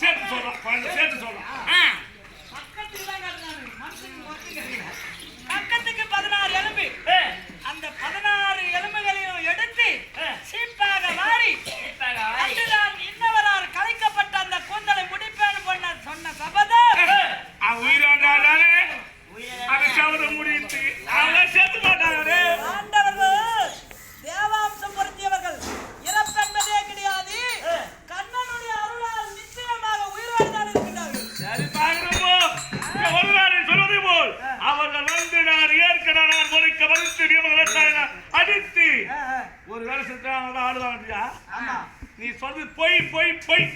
சேர்த்து சொல்றான் சேர்த்து சொல்றான் கவனித்து நியமங்களை அடித்து. ஒரு வேலை செஞ்சா ஆளுதான் நீ சொல்றது பொய் போய் பொய்.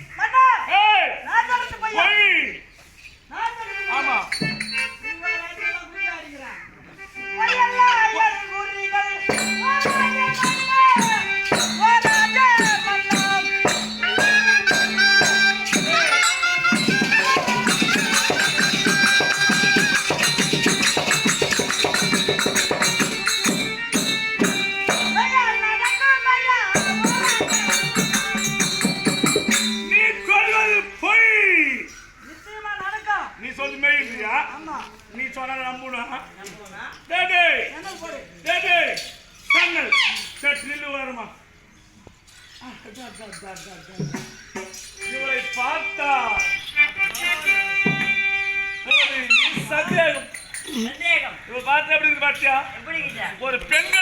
நீ சொன்ன நம்புனா? டேடே டேடே சன்னல் சட் நில்லு வருமா? இவளை பார்த்தா சந்தேகம் இவ பார்த்தா எப்படி இருக்கு பாத்தியா? ஒரு பெண்